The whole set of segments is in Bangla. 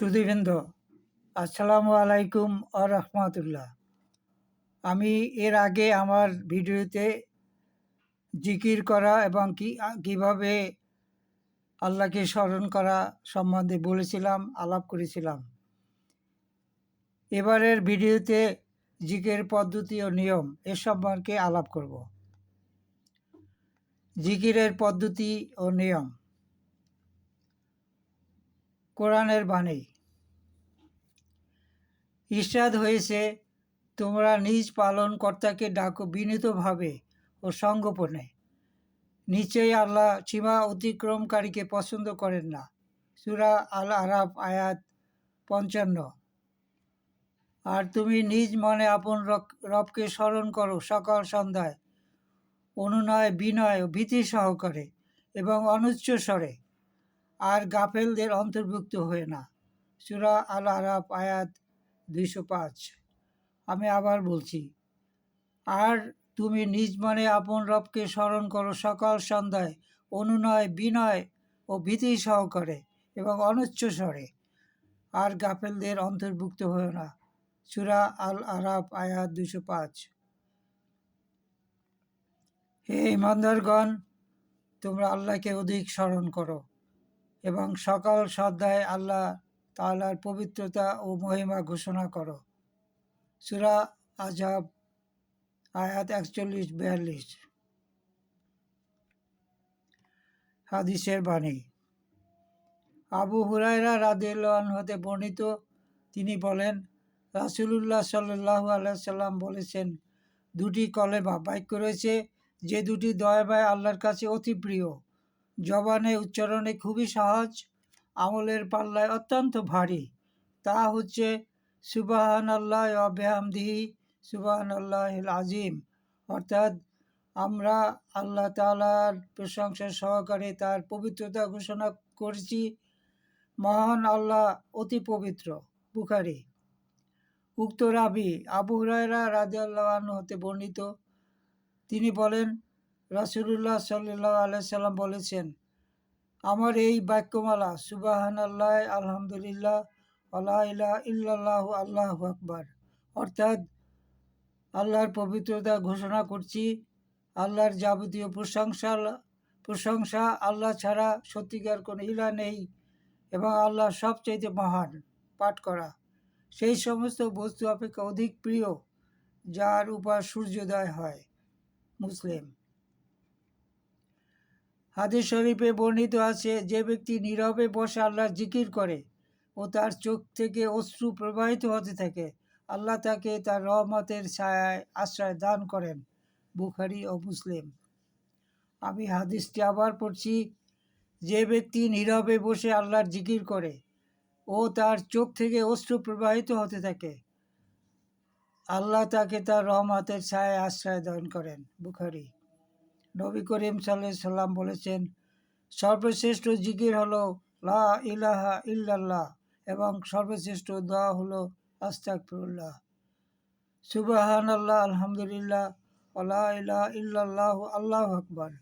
সুদীবৃন্দ আসসালামু আলাইকুম আ রহমতুল্লাহ। আমি এর আগে আমার ভিডিওতে জিকির করা এবং কি কীভাবে আল্লাহকে স্মরণ করা সম্বন্ধে বলেছিলাম, আলাপ করেছিলাম। এবারের ভিডিওতে জিকের পদ্ধতি ও নিয়ম এ সম্পর্কে আলাপ করব। জিকিরের পদ্ধতি ও নিয়ম কোরআনের বাণী। ইরশাদ হয়েছে, তোমরা নিজ পালন কর্তাকে ডাকো বিনীতভাবে ও সঙ্গোপনে। নিশ্চয়ই আল্লাহ সীমা অতিক্রমকারীকে পছন্দ করেন না। সুরা আল আরাফ আয়াত পঞ্চান্ন। আর তুমি নিজ মনে আপন রবকে স্মরণ করো সকাল সন্ধ্যায়। অনুনয়, বিনয় ও ভীতি সহকারে এবং অনুচ্চ স্বরে। আর গাফেলদের অন্তর্ভুক্ত হয়ে না। সুরা আল আরাফ আয়াত দুইশো পাঁচ। আমি আবার বলছি, আর তুমি নিজ মনে আপন রবকে স্মরণ করো সকাল সন্ধ্যায়, অনুনয়, বিনয় ও ভীতি সহকারে এবং অনুচ্চ স্বরে। আর গাফেলদের অন্তর্ভুক্ত হয়ে না। সুরা আল আরাফ আয়াত দুশো পাঁচ। হে ইমানদারগণ, তোমরা আল্লাহকে অধিক স্মরণ করো। এবং সকাল সন্ধ্যায় আল্লাহ তালার পবিত্রতা ও মহিমা ঘোষণা করো। সুরা আজাব আয়াত একচল্লিশ, বিয়াল্লিশ। হাদিসের বাণী। আবু হুরাইরা রাদিল্লাহন হতে বর্ণিত, তিনি বলেন, রাসুলুল্লাহ সাল্লাহ আলাইসাল্লাম বলেছেন, দুটি কলেমা বাক্য রয়েছে, যে দুটি দয়াবায় আল্লাহর কাছে অতি প্রিয়। জবানে উচ্চারণে খুবই সহজ, আমলের পাল্লায় অত্যন্ত ভারী। তা হচ্ছে সুবাহান আল্লাহ বেহামদিহি সুবাহান আল্লাহ আজিম অর্থাৎ, আমরা আল্লাহ তালার প্রশংসা সহকারে তার পবিত্রতা ঘোষণা করেছি। মহান আল্লাহ অতি পবিত্র, বুখারি। উক্ত রাবি আবু হুরায়রা রাজি আল্লাহ হতে বর্ণিত। তিনি বলেন রাসুলুল্লাহ সাল্লাহ আলাইসাল্লাম বলেছেন, আমার এই বাক্যমালা সুবাহান আল্লাহ আলহামদুলিল্লাহ আল্লাহ ইল্লাল্লাহ, আল্লাহ আকবার। অর্থাৎ আল্লাহর পবিত্রতা ঘোষণা করছি, আল্লাহর যাবতীয় প্রশংসা প্রশংসা আল্লাহ ছাড়া সত্যিকার কোনো ইলা নেই এবং আল্লাহ সবচাইতে মহান, পাঠ করা। সেই সমস্ত বস্তু অপেক্ষা অধিক প্রিয়, যার উপর সূর্যোদয় হয়, মুসলিম। হাদিস শরীফে বর্ণিত আছে, যে ব্যক্তি নীরবে বসে আল্লাহর জিকির করে ও তার চোখ থেকে অশ্রু প্রবাহিত হতে থাকে, আল্লাহ তাকে তার রহমতের ছায়ায় আশ্রয় দান করেন। বুখারি ও মুসলিম। আমি হাদিসটি আবার পড়ছি, যে ব্যক্তি নীরবে বসে আল্লাহর জিকির করে ও তার চোখ থেকে অশ্রু প্রবাহিত হতে থাকে, আল্লাহ তাকে তার রহমতের ছায় আশ্রয় দান করেন। বুখারি। নবী করিম সাল্লাহ সাল্লাম বলেছেন, সর্বশ্রেষ্ঠ জিকির হলো লা ইলাহা ইল্লাল্লাহ এবং সর্বশ্রেষ্ঠ দোয়া হলো আস্তাকফিরুল্লাহ সুবাহান আল্লাহ আলহামদুলিল্লাহ আল্লাহ ইলাহ ইল্লাল্লাহ, আল্লাহ আকবর।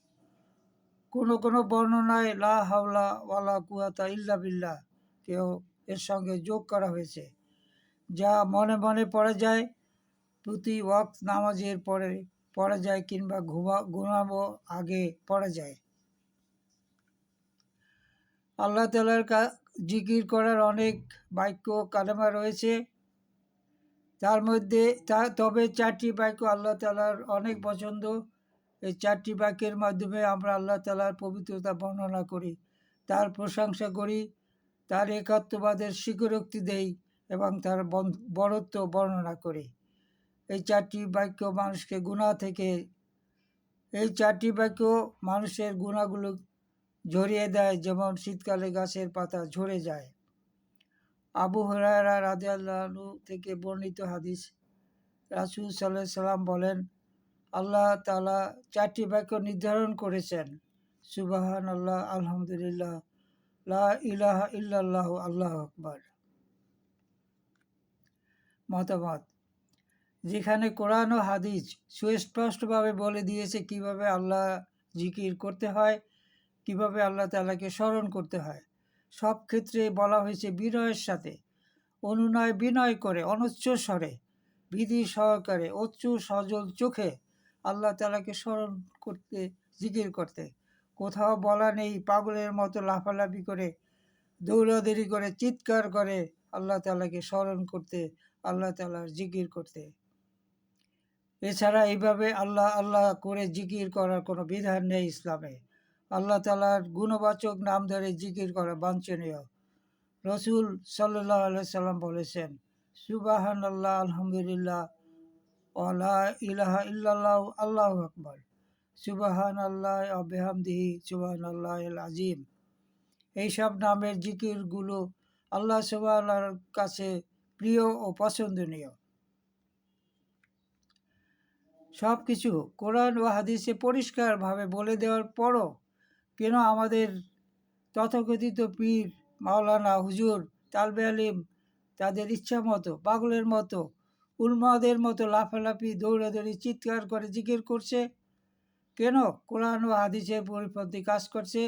কোনো কোনো বর্ণনায় লা হাওলা ওয়ালা কুয়াতা ইল্লা বিল্লাহ কেউ এর সঙ্গে যোগ করা হয়েছে, যা মনে মনে পড়া যায় প্রতি ওয়াক্ত নামাজের পরে। পড়া যায় কিংবা ঘুমা, ঘুমাবো আগে পড়া যায়। আল্লাহ তালার কা, জিকির করার অনেক বাক্য কালেমা রয়েছে। তার মধ্যে তা, তবে চারটি বাক্য আল্লাহ তালার অনেক পছন্দ। এই চারটি বাক্যের মাধ্যমে আমরা আল্লাহ তালার পবিত্রতা বর্ণনা করি, তার প্রশংসা করি, তার একাত্মবাদের স্বীকারোক্তি দেই এবং তার বড়ত্ব বর্ণনা করি। এই চারটি বাক্য মানুষকে গুণা থেকে, এই চারটি বাক্য মানুষের গুণাগুলো ঝরিয়ে দেয়, যেমন শীতকালে গাছের পাতা ঝরে যায়। আবু হরারা রাজা থেকে বর্ণিত হাদিস। রাসুল সাল্লাহ সাল্লাম বলেন, আল্লাহ তালা চারটি বাক্য নির্ধারণ করেছেন। সুবাহান আল্লাহ আলহামদুলিল্লাহ, লা ইলাহা আল্লাহ আকবর। মতামত যেখানে কোরআন ও হাদিস সুস্পষ্টভাবে বলে দিয়েছে কীভাবে আল্লাহ জিকির করতে হয়, কীভাবে আল্লাহ তালাকে স্মরণ করতে হয়। সব ক্ষেত্রে বলা হয়েছে বিনয়ের সাথে, অনুনয় বিনয় করে, অনুচ্চ স্বরে, বিধি সহকারে অচ্ছু সজল চোখে আল্লাহ তালাকে স্মরণ করতে, জিকির করতে। কোথাও বলা নেই, পাগলের মতো লাফালাফি করে, দৌড়াদৌড়ি করে, চিৎকার করে আল্লাহ তালাকে স্মরণ করতে, আল্লাহ তালার জিকির করতে। এছাড়া এইভাবে আল্লাহ আল্লাহ করে জিকির করার কোনো বিধান নেই ইসলামে। আল্লাহ তালার গুণবাচক নাম ধরে জিকির করা বাঞ্ছনীয়। রসুল সাল্লাহ সাল্লাম বলেছেন সুবাহান আল্লাহ আলহামদুলিল্লাহ ওলা ইলাহা ইল্লাল্লাহ, আল্লাহ আকবর। সুবাহান আল্লাহ আবেহামদিহি সুবাহান আল্লাহ আজিম। এইসব নামের জিকিরগুলো আল্লাহ সুবাহর কাছে প্রিয় ও পছন্দনীয়। সব কিছু কোরআন ও হাদিসে পরিষ্কারভাবে বলে দেওয়ার পরও কেন আমাদের তথাকথিত পীর, মাওলানা, হুজুর, তালবে আলিম তাদের ইচ্ছা মতো, পাগলের মতো উন্মাদের মতো লাফালাফি, দৌড়াদৌড়ি, চিৎকার করে জিকির করছে? কেন কোরআন ও হাদিসের পরিপন্থী কাজ করছে?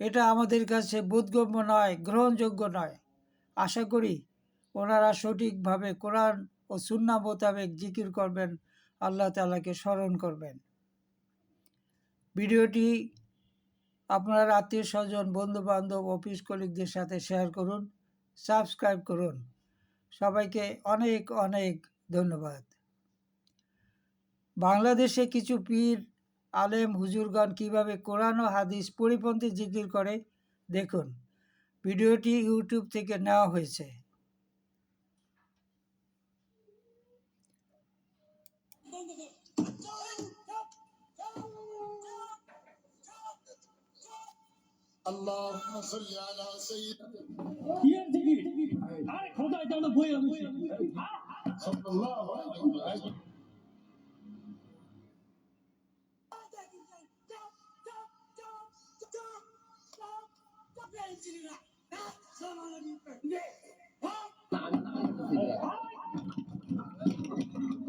এটা আমাদের কাছে বোধগম্য নয়, গ্রহণযোগ্য নয়। আশা করি ওনারা সঠিকভাবে কোরআন ও সুন্না মোতাবেক জিকির করবেন, আল্লাহ তালাকে স্মরণ করবেন। ভিডিওটি আপনার আত্মীয় স্বজন বন্ধু বান্ধব অফিস কলিগদের সাথে শেয়ার করুন, সাবস্ক্রাইব করুন। সবাইকে অনেক অনেক ধন্যবাদ। বাংলাদেশে কিছু পীর, আলেম, হুজুরগণ কীভাবে কোরআন ও হাদিস পরিপন্থী জিকির করে, দেখুন। ভিডিওটি ইউটিউব থেকে নেওয়া হয়েছে। اللهم Thank you.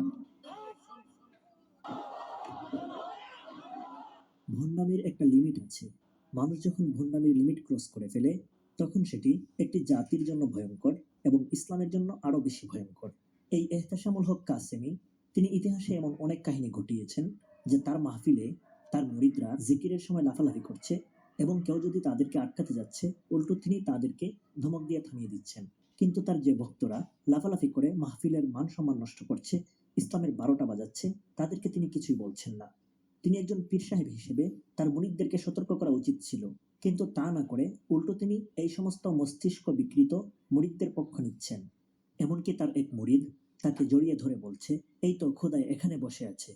ভণ্ডামির একটা লিমিট আছে। মানুষ যখন ভণ্ডামির লিমিট ক্রস করে ফেলে, তখন সেটি একটি জাতির জন্য ভয়ঙ্কর এবং ইসলামের জন্য আরও বেশি ভয়ঙ্কর। এই এহতাসামুল হক কাসেমি, তিনি ইতিহাসে এমন অনেক কাহিনী ঘটিয়েছেন যে তার মাহফিলে তার মুরিদরা জিকিরের সময় লাফালাফি করছে এবং কেউ যদি তাদেরকে আটকাতে যাচ্ছে, উল্টো তিনি তাদেরকে ধমক দিয়ে থামিয়ে দিচ্ছেন। কিন্তু তার যে ভক্তরা লাফালাফি করে মাহফিলের মান সম্মান নষ্ট করছে, ইসলামের বারোটা বাজাচ্ছে, তাদেরকে তিনি কিছুই বলছেন না। তিনি একজন পীর সাহেব হিসেবে তার মুরিদদেরকে সতর্ক করা উচিত ছিল। কিন্তু তা না করে উল্টো তিনি এই সমস্ত মস্তিষ্ক বিকৃত মুরিদদের পক্ষ নিচ্ছেন। এমনকি তার এক মরিদ তাকে জড়িয়ে ধরে বলছে, এই তো খোদায় এখানে বসে আছে।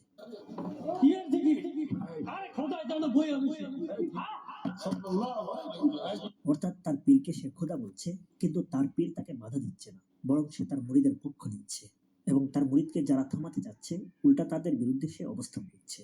অর্থাৎ তার পীরকে সে খোদা বলছে, কিন্তু তার পীর তাকে বাধা দিচ্ছে না, বরং সে তার মরিদের পক্ষ নিচ্ছে। এবং তার মরিদকে যারা থামাতে যাচ্ছে, উল্টা তাদের বিরুদ্ধে সে অবস্থান নিচ্ছে।